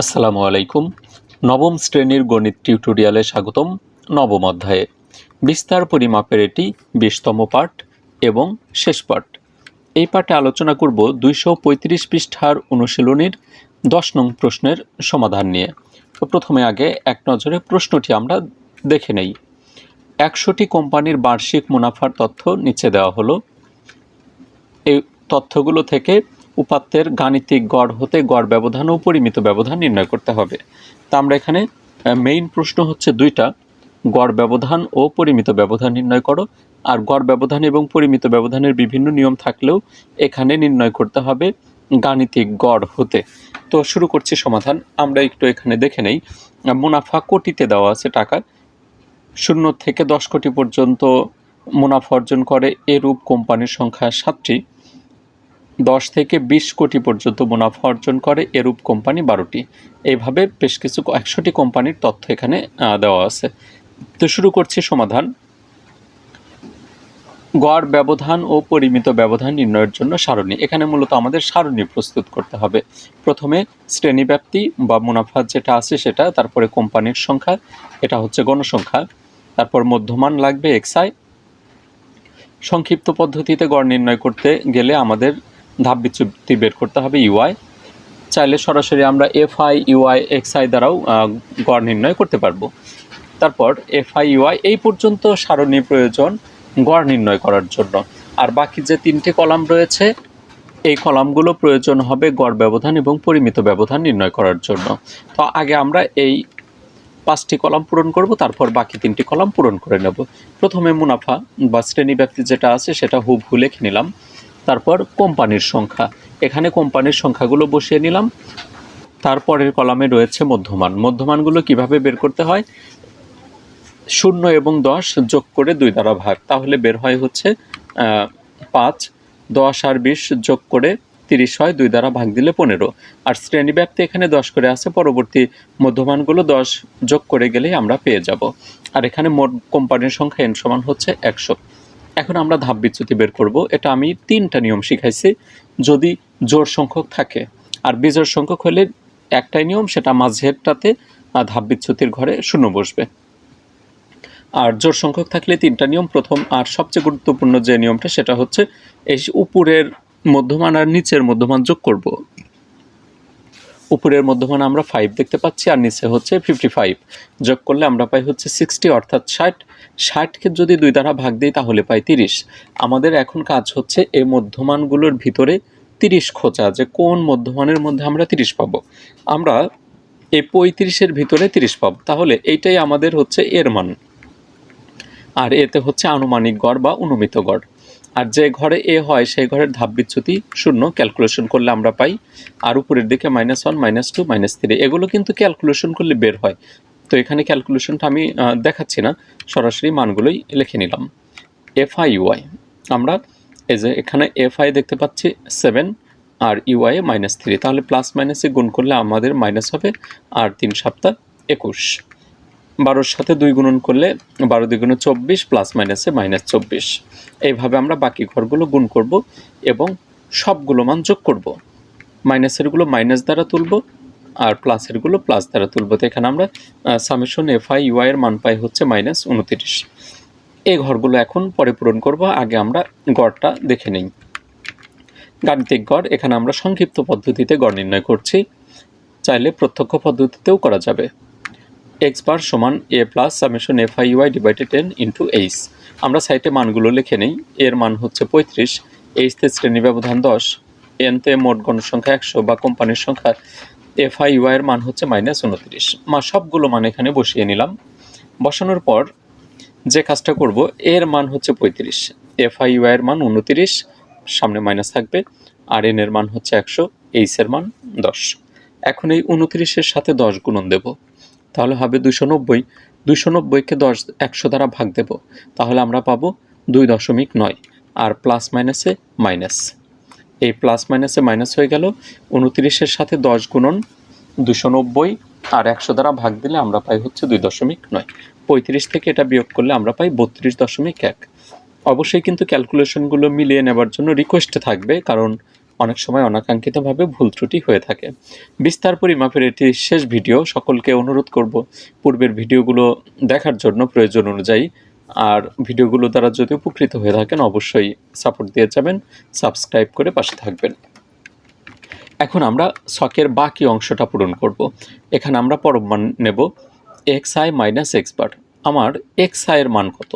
আসসালামু আলাইকুম। নবম শ্রেণির গণিত টিউটোরিয়ালে স্বাগতম নবম অধ্যায়ে। বিস্তার পরিমাপের এটি বিশতম পাঠ এবং শেষ পাঠ। এই পাঠে আলোচনা করব দুইশো পঁয়ত্রিশ পৃষ্ঠার অনুশীলনীর দশ নং প্রশ্নের সমাধান নিয়ে। তো প্রথমে আগে এক নজরে প্রশ্নটি আমরা দেখে নেই। একশোটি কোম্পানির বার্ষিক মুনাফার তথ্য নিচে দেওয়া হলো। এই তথ্যগুলো থেকে উপাত্তের গাণিতিক গড় হতে গড় ব্যবধান ও পরিমিত ব্যবধান নির্ণয় করতে হবে। তা আমরা এখানে মেইন প্রশ্ন হচ্ছে দুইটা। গড় ব্যবধান ও পরিমিত ব্যবধান নির্ণয় করো। আর গড় ব্যবধান এবং পরিমিত ব্যবধানের বিভিন্ন নিয়ম থাকলেও এখানে নির্ণয় করতে হবে গাণিতিক গড় হতে। তো শুরু করছি সমাধান। আমরা একটু এখানে দেখে নেই। মুনাফা কোটিতে দেওয়া আছে টাকা। শূন্য থেকে দশ কোটি পর্যন্ত মুনাফা অর্জন করে। এরূপ কোম্পানির সংখ্যা সাতটি। দশ থেকে বিশ কোটি পর্যন্ত মুনাফা অর্জন করে এরূপ কোম্পানি বারোটি। এইভাবে বেশ কিছু একশোটি কোম্পানির তথ্য এখানে দেওয়া আছে। তো শুরু করছি সমাধান। গড় ব্যবধান ও পরিমিত ব্যবধান নির্ণয়ের জন্য সারণী। এখানে মূলত আমাদের সারণী প্রস্তুত করতে হবে। প্রথমে শ্রেণীব্যাপ্তি বা মুনাফা যেটা আছে সেটা, তারপরে কোম্পানির সংখ্যা, এটা হচ্ছে গণসংখ্যা। তারপর মধ্যমান লাগবে এক্সআই সংক্ষিপ্ত পদ্ধতিতে গড় নির্ণয় করতে গেলে আমাদের ধাপ বিচ্যুতি বের করতে হবে ইউআই চাইলে সরাসরি আমরা এফআই ইউআই এক্সআই দ্বারাও গড় নির্ণয় করতে পারব। তারপর এফআই ইউআই এই পর্যন্ত সারণী প্রয়োজন গড় নির্ণয় করার জন্য। আর বাকি যে তিনটে কলাম রয়েছে, এই কলামগুলো প্রয়োজন হবে গড় ব্যবধান এবং পরিমিত ব্যবধান নির্ণয় করার জন্য। তো আগে আমরা এই পাঁচটি কলাম পূরণ করব, তারপর বাকি তিনটি কলাম পূরণ করে নেব। প্রথমে মুনাফা বা শ্রেণি ব্যক্তি যেটা আছে সেটা হুবহু লিখে নিলাম। তারপর কোম্পানির সংখ্যা। এখানে কোম্পানির সংখ্যাগুলো বসিয়ে নিলাম। তারপরের কলামে রয়েছে মধ্যমান। মধ্যমানগুলো কীভাবে বের করতে হয়? শূন্য এবং দশ যোগ করে দুই দ্বারা ভাগ। তাহলে বের হয় হচ্ছে পাঁচ। দশ আর বিশ যোগ করে তিরিশ হয়, দুই দ্বারা ভাগ দিলে পনেরো। আর শ্রেণীব্যাপ্তি এখানে দশ করে আছে। পরবর্তী মধ্যমানগুলো দশ যোগ করে গেলেই আমরা পেয়ে যাব। আর এখানে মোট কোম্পানির সংখ্যা এন সমান হচ্ছে একশো। এখন আমরা ধাপ বিচ্যুতি বের করব। এটা আমি তিনটা নিয়ম শিখাইছি, যদি জোর সংখ্যক থাকে। আর বিজোর সংখ্যক হলে একটাই নিয়ম, সেটা মাঝেরটাতে ধাপ বিচ্যুতির ঘরে শূন্য বসবে। আর জোর সংখ্যক থাকলে তিনটা নিয়ম। প্রথম আর সবচেয়ে গুরুত্বপূর্ণ যে নিয়মটা, সেটা হচ্ছে এই উপরের মধ্যমান আর নিচের মধ্যমান যোগ করব। উপরের মধ্যমান আমরা ফাইভ দেখতে পাচ্ছি আর নিচে হচ্ছে ফিফটি ফাইভ যোগ করলে আমরা পাই হচ্ছে সিক্সটি অর্থাৎ ষাট। ষাটকে যদি দুই দ্বারা ভাগ দিই তাহলে পাই তিরিশ। আমাদের এখন কাজ হচ্ছে এই মধ্যমানগুলোর ভিতরে তিরিশ খোঁজা যে কোন মধ্যমানের মধ্যে আমরা তিরিশ পাবো। আমরা এই পঁয়ত্রিশের ভিতরে তিরিশ পাবো। তাহলে এইটাই আমাদের হচ্ছে এর মান। আর এতে হচ্ছে আনুমানিক গড় বা অনুমিত গড়। আর যে ঘরে এ হয়, সেই ঘরের ধাপ বিচ্যুতি শূন্য ক্যালকুলেশন করলে আমরা পাই। আর উপরের দিকে minus one minus two minus three এগুলো কিন্তু ক্যালকুলেশন করলে বের হয়। তো এখানে ক্যালকুলেশনটা আমি দেখাচ্ছি না, সরাসরি মানগুলোই লিখে নিলাম। এফ আই ইউআই আমরা এই যে এখানে এফ আই দেখতে পাচ্ছি সেভেন আর ইউআই মাইনাস থ্রি তাহলে প্লাস মাইনাসে গুণ করলে আমাদের মাইনাস হবে, আর তিন সপ্তাহ একুশ। বারোর সাথে দুই গুণন করলে বারো দ্বিগুণে চব্বিশ প্লাস মাইনাসে মাইনাস চব্বিশ। এইভাবে আমরা বাকি ঘরগুলো গুণ করব এবং সবগুলো মান যোগ করব। মাইনাসেরগুলো মাইনাস দ্বারা তুলব আর প্লাসেরগুলো প্লাস দ্বারা তুলব। তো এখানে আমরা সামেশন এফ আই ইউআই এর মান পাই হচ্ছে মাইনাস উনতিরিশ। এই ঘরগুলো এখন পরে পূরণ করব, আগে আমরা গড়টা দেখে নিই। গাণিতিক গড়, এখানে আমরা সংক্ষিপ্ত পদ্ধতিতে গড় নির্ণয় করছি। চাইলে প্রত্যক্ষ পদ্ধতিতেও করা যাবে। এক্স বার সমান A plus summation F I Y divided ten into H. আমরা সাইটে মানগুলো লিখে নেই, এর মান হচ্ছে পঁয়ত্রিশ। এইচতে শ্রেণি ব্যবধান দশ এনতে মোট গণসংখ্যা একশো বা কোম্পানির সংখ্যা এফ আই ওয়াই এর মান হচ্ছে মাইনাস উনত্রিশ। মা, সবগুলো মান এখানে বসিয়ে নিলাম। বসানোর পর যে কাজটা করব, এর মান হচ্ছে পঁয়ত্রিশ। এফ আই ওয়াই এর মান উনত্রিশ, সামনে মাইনাস থাকবে। আর এন এর মান হচ্ছে একশো, এইচ এর মান দশ। এখন এই উনত্রিশের সাথে দশ গুণন দেবো। তাহলে হবে দুশো নব্বই। দুশো নব্বইকে দশ, একশো দ্বারা ভাগ দেব। তাহলে আমরা পাবো দুই দশমিক নয়। আর প্লাস মাইনাসে মাইনাস। এই প্লাস মাইনাসে মাইনাস হয়ে গেল। উনত্রিশের সাথে দশ গুণন দুশো নব্বই। আর একশো দ্বারা ভাগ দিলে আমরা পাই হচ্ছে দুই দশমিক নয়। পঁয়ত্রিশ থেকে এটা বিয়োগ করলে আমরা পাই বত্রিশ দশমিক এক। অবশ্যই কিন্তু ক্যালকুলেশনগুলো মিলিয়ে নেবার জন্য রিকোয়েস্ট থাকবে। কারণ অনেক সময় অনাকাঙ্ক্ষিতভাবে ভুল ত্রুটি হয়ে থাকে। বিস্তার পরিমাপের এটি শেষ ভিডিও। সকলকে অনুরোধ করব, পূর্বের ভিডিওগুলো দেখার জন্য প্রয়োজন অনুযায়ী। আর ভিডিওগুলো দ্বারা যদি উপকৃত হয়ে থাকেন, অবশ্যই সাপোর্ট দিয়ে যাবেন সাবস্ক্রাইব করে পাশে থাকবেন। এখন আমরা ছকের বাকি অংশটা পূরণ করব। এখানে আমরা পরম মান নেব X I minus X bar আমার এক্স আইয়ের মান কত?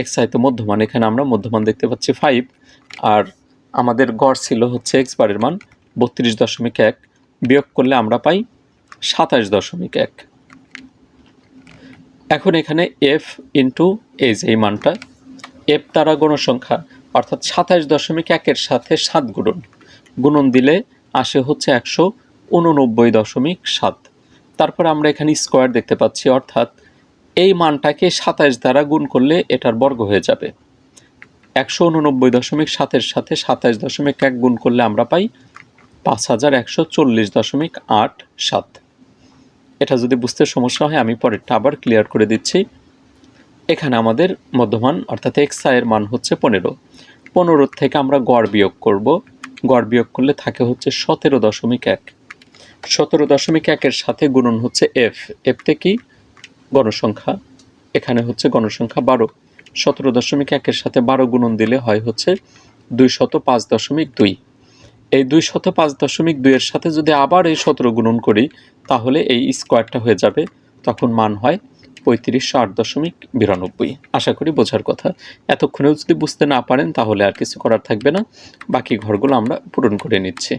এক্স আই তো মধ্যমান, এখানে আমরা মধ্যমান দেখতে পাচ্ছি ফাইভ আর আমাদের গড় ছিল হচ্ছে এক্স বারের মান বত্রিশ দশমিক এক। বিয়োগ করলে আমরা পাই সাতাশ দশমিক এক। এখন এখানে এফ ইন্টু যে এই মানটা এফ দ্বারা গণসংখ্যা, অর্থাৎ সাতাশ দশমিক একের সাথে সাত গুণন। গুণন দিলে আসে হচ্ছে একশো উননব্বই দশমিক সাত। তারপর আমরা এখানে স্কোয়ার দেখতে পাচ্ছি, অর্থাৎ এই মানটাকে সাতাশ দ্বারা গুণ করলে এটার বর্গ হয়ে যাবে। একশো উননব্বই দশমিক সাতের সাথে সাতাশ দশমিক এক গুণ করলে আমরা পাই পাঁচ হাজার একশো চল্লিশ দশমিক আট সাত। এটা যদি বুঝতে সমস্যা হয়, আমি পরেরটা আবার ক্লিয়ার করে দিচ্ছি। এখানে আমাদের মধ্যমান, অর্থাৎ এক্স আয়ের মান হচ্ছে পনেরো। পনেরো থেকে আমরা গড় বিয়োগ করব। গড় বিয়োগ করলে থাকে হচ্ছে সতেরো দশমিক এক। সতেরো দশমিক একের সাথে গুণন হচ্ছে এফ এফতে কি? গণসংখ্যা। এখানে হচ্ছে গণসংখ্যা বারো। সতেরো দশমিক একের সাথে বারো গুণন দিলে হয় হচ্ছে দুই শত পাঁচ দশমিক দুই। এই দুই শত পাঁচ দশমিক দুইয়ের সাথে যদি আবার এই সতেরো গুণন করি, তাহলে এই স্কোয়ারটা হয়ে যাবে, তখন মান হয় পঁয়ত্রিশশো আট দশমিক বিরানব্বই। আশা করি বোঝার কথা। এতক্ষণেও যদি বুঝতে না পারেন, তাহলে আর কিছু করার থাকবে না। বাকি ঘরগুলো আমরা পূরণ করে নিচ্ছি।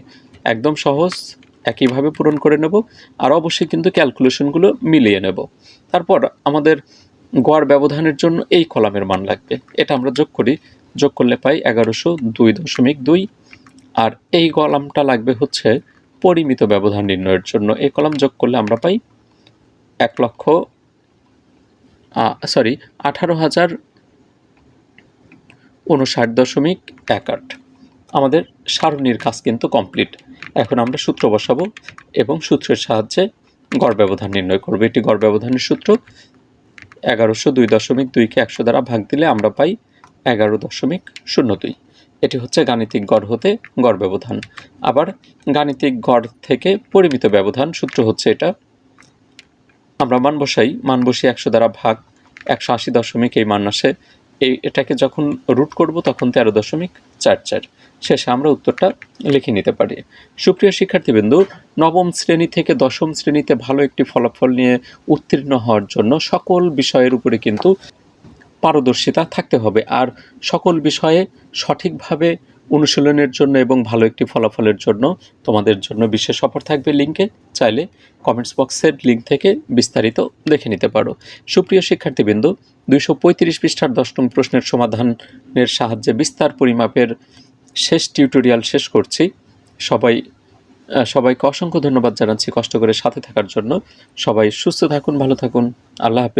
একদম সহজ, একইভাবে পূরণ করে নেব, আর অবশ্যই কিন্তু ক্যালকুলেশনগুলো মিলিয়ে নেব। তারপর আমাদের গড় ব্যবধানের জন্য এই কলামের মান লাগবে। এটা আমরা যোগ করি, যোগ করলে পাই এগারোশো দুই দশমিক দুই। আর এই কলামটা লাগবে হচ্ছে পরিমিত ব্যবধান নির্ণয়ের জন্য। এই কলাম যোগ করলে আমরা পাই এক লক্ষ সরি আঠারো হাজার উনষাট দশমিক এক আট। আমাদের সারণীর কাজ কিন্তু কমপ্লিট। এখন আমরা সূত্র বসাবো এবং সূত্রের সাহায্যে গড় ব্যবধান নির্ণয় করব। এটি গড় ব্যবধানের সূত্র। এগারোশো দুই দশমিক দুইকে একশো দ্বারা ভাগ দিলে আমরা পাই এগারো দশমিক শূন্য দুই। এটি হচ্ছে গাণিতিক গড় হতে গড় ব্যবধান। আবার গাণিতিক গড় থেকে পরিমিত ব্যবধান সূত্র হচ্ছে এটা। আমরা মান বসাই, মান বসিয়ে একশো দ্বারা ভাগ একশো আশি দশমিক এই মান আসে। এই এটাকে যখন রুট করব তখন তেরো দশমিক চার চার। শেষে আমরা উত্তরটা লিখে নিতে পারি। সুপ্রিয় শিক্ষার্থীবৃন্দু, নবম শ্রেণি থেকে দশম শ্রেণীতে ভালো একটি ফলাফল নিয়ে উত্তীর্ণ হওয়ার জন্য সকল বিষয়ের উপরে কিন্তু পারদর্শিতা থাকতে হবে। আর সকল বিষয়ে সঠিকভাবে অনুশীলনের জন্য এবং ভালো একটি ফলাফলের জন্য তোমাদের জন্য বিশেষ অফার থাকবে লিঙ্কে। চাইলে কমেন্টস বক্সের লিঙ্ক থেকে বিস্তারিত দেখে নিতে পারো। সুপ্রিয় শিক্ষার্থীবৃন্দ, দুইশো পঁয়ত্রিশ পৃষ্ঠার দশ নং প্রশ্নের সমাধানের সাহায্যে বিস্তার পরিমাপের শেষ টিউটোরিয়াল শেষ করছি। সবাই সবাইকে অসংখ্য ধন্যবাদ জানাচ্ছি কষ্ট করে সাথে থাকার জন্য। সবাই সুস্থ থাকুন, ভালো থাকুন। আল্লাহ হাফেজ।